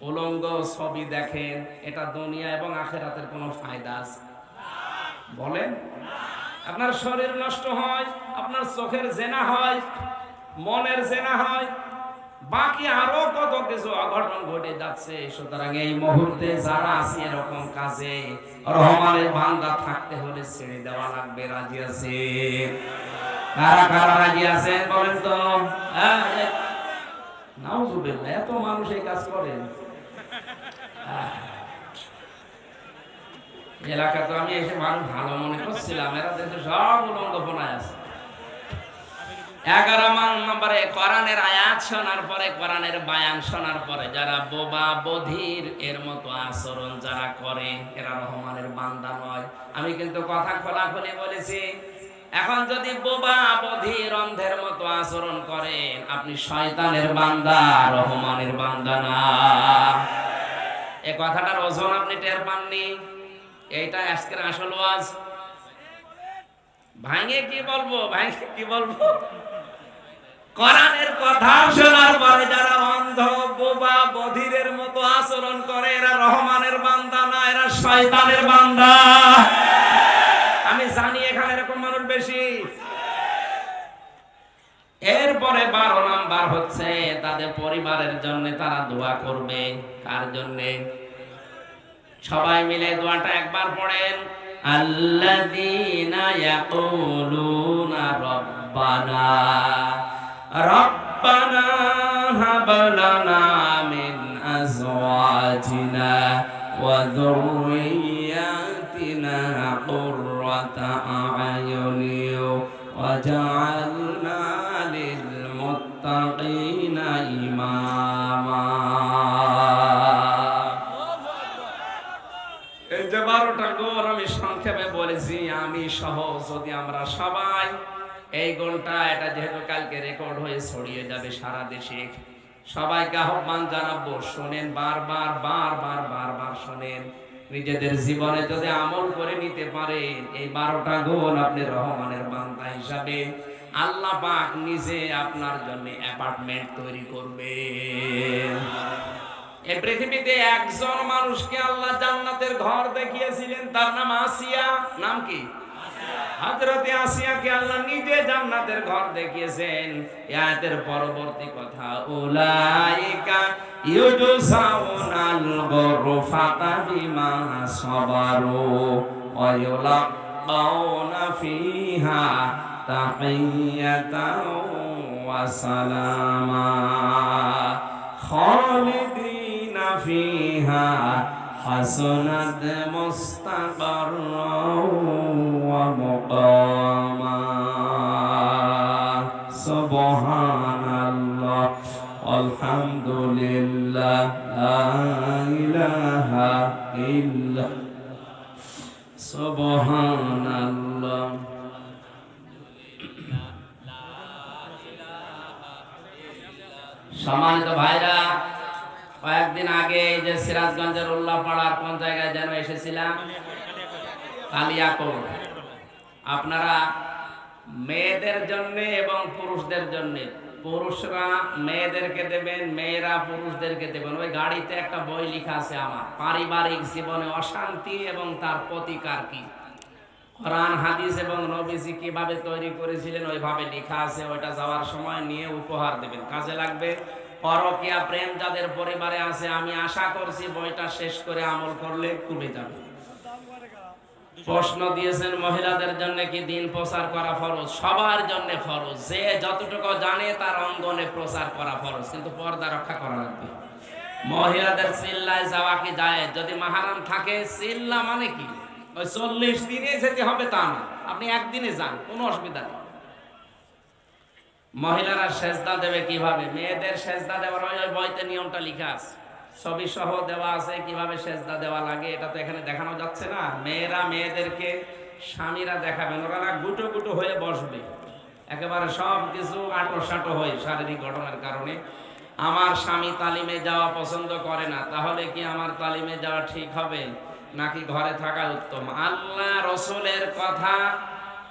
উলঙ্গ ছবি দেখেন এটা দুনিয়া এবং আখেরাতের কোনো ফায়দা আছে? বলেন। আপনার শরীর নষ্ট হয় আপনার চোখের জেনা হয় মনের জেনা হয় বাকি আরও কত কিছু অঘটন ঘটে যাচ্ছে সুতরাং এই মুহূর্তে যারা আছে এরকম কাজে রহমানের বান্দা থাকতে হলে ছেড়ে দেওয়া লাগবে রাজি আছে? কারা কারা রাজি আছেন বলেন তো? হ্যাঁ, এ- নাউজুবিল্লাহ এত মানুষ এই কাজ করেন। এলাকা তো আমি এসে মানুষ ভালো মনে করছিলাম, এরা দেশে সব উলঙ্গপনায় আছে। এগারো নম্বরে কোরআনের আয়াত শোনার পরে বায়ান শোনার পরে, যারা বোবা বধির, এর মতো আচরণ যারা করে, এরা রহমানের বান্দা নয়। আমি কিন্তু কথা খোলাখুলি বলেছি, এখন যদি বোবা বধির অন্ধের মতো আচরণ করেন, আপনি শয়তানের বান্দা, রহমানের বান্দা না। এ কথাটার ওজন আপনি টের পাননি? এইটা আজকের আসল ওয়াজ। ভাঙে কি বলব, ভাঙে কি বলব? কোরআনের কথা শোনার পরে যারা অন্ধ, বোবা, বধিরের মতো আচরণ করে, এরা রহমানের বান্দা না, এরা শয়তানের বান্দা। আমি জানি এখানে এরকম মানুষ বেশি। এরপরে বারো নাম্বার হচ্ছে, তাদের পরিবারের জন্য তারা দোয়া করবে। কার জন্যে? সবাই মিলে দোয়াটা একবার পড়েন। আল্লাযীনা ইয়াকুলুনা রব্বানা। রব্বানা হাব লানা মিন আজওয়াজিনা ওয়া যুররিয়াতিনা কুররাতা লিল আমি সংক্ষেপে বলেছি, আমি সহ যদি আমরা সবাই এই এটা যেহেতু কালকে রেকর্ড হয়ে ছড়িয়ে যাবে সারা দেশে, সবাইকে আহ্বান জানাব, শোনেন বারবার বারবার বারবার শোনেন। নিজেদের জীবনে যদি আমল করে নিতে পারেন, এই বারোটা গোল আপনি রহমানের বান্দা হিসাবে আল্লাহ পাক নিজে আপনার জন্য অ্যাপার্টমেন্ট তৈরি করবে এই পৃথিবীতে একজন মানুষকে আল্লাহ জান্নাতের ঘর দেখিয়েছিলেন তার নাম আসিয়া। নাম কি? হযরতে আসিয়াকে আল্লাহ নিজে জান্নাতের ঘর দেখিয়েছেন। এই আয়াতের পরবর্তী কথা উলাইকা ইউজসাউনাল গুরফাতা বিমা সাবারু ওয়া ইউলাকাউনা ফিহা তাহিয়াতাও ওয়া সালামা। حسنت مستقرا ومقاما سبحان الله والحمد لله لا إله إلا سبحان الله সম্মানিত ভাইরা কয়েকদিন আগে এই যে সিরাজগঞ্জের উল্লাপাড়ার কোন জায়গায় যেন এসেছিলাম, কালিয়াকোট। আপনারা মেয়েদের জন্য এবং পুরুষদের জন্য, পুরুষরা মেয়েদেরকে দেবেন, মেয়েরা পুরুষদেরকে দেবেন। ওই গাড়িতে একটা বই লেখা আছে আমার, পারিবারিক জীবনে অশান্তি এবং তার প্রতিকার কি? কোরআন, হাদিস এবং নবীজি কীভাবে তৈরি করেছিলেন, ওইভাবে লেখা আছে, ওইটা যাওয়ার সময় নিয়ে উপহার দেবেন। কাজে লাগবে পরকিয়া প্রেম যাদের পরিবারে আছে, আমি আশা করছি বইটা শেষ করে আমল করলে কমে যাবে। প্রশ্ন দিয়েছেন, মহিলাদের জন্য কি দিন প্রচার করা ফরজ? সবার জন্য ফরজ। যে যতটুকু জানে, তার অঙ্গনে প্রচার করা ফরজ। কিন্তু পর্দা রক্ষা করা লাগবে। মহিলাদের চিল্লায় যাওয়া কি যায়? যদি মাহারাম থাকে, চিল্লা মানে কি? ওই চল্লিশ দিনে যেতে হবে তা না। আপনি একদিনে যান, কোনো অসুবিধা নেই। মহিলারা সেজদা দেবে কীভাবে? মেয়েদের সেজদা দেওয়ার ওই ওই বইতে নিয়মটা লিখা আছে। ছবি সহ দেওয়া আছে কীভাবে সেজদা দেওয়া লাগে, এটা তো এখানে দেখানো যাচ্ছে না। মেয়েরা মেয়েদেরকে স্বামীরা দেখাবেন, ওরা গুটো গুটো হয়ে বসবে। একেবারে সব কিছু আটো সাটো হয়ে শারীরিক ঘটনার কারণে। আমার স্বামী তালিমে যাওয়া পছন্দ করে না, তাহলে কি আমার তালিমে যাওয়া ঠিক হবে? নাকি ঘরে থাকা উত্তম? আল্লাহ রসুলের কথা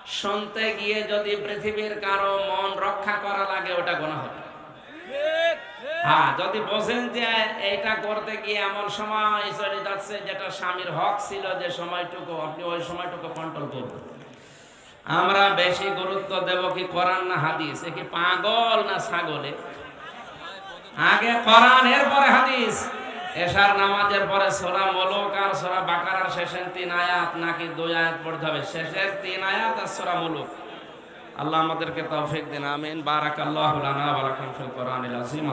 শুনতে গিয়ে যদি পৃথিবীর কারও মন রক্ষা করা লাগে, ওটা গোনা হবে হ্যাঁ যদি বোঝেন যে এইটা করতে গিয়ে এমন সময় চলে যাচ্ছে যেটা স্বামীর হক ছিল যে সময়টুকু, আপনি ওই সময়টুকু কন্ট্রোল করবেন। আমরা বেশি গুরুত্ব দেব কি কোরআন না হাদিস? এ কি পাগল না ছাগলে? আগে কোরআন, এরপরে হাদিস। এশার নামাজের পরে সোরা মলক আর সোরা বাকারার শেষের তিন আয়াত নাকি দুই আয়াত পড়তে হবে? শেষের তিন আয়াত আর সোরা মলক। আল্লাহ আমাদেরকে তৌফিক দিন, আমিন। বারাকাল্লাহু লানা ওয়া লাকুম ফিল কোরআনিল আযীম।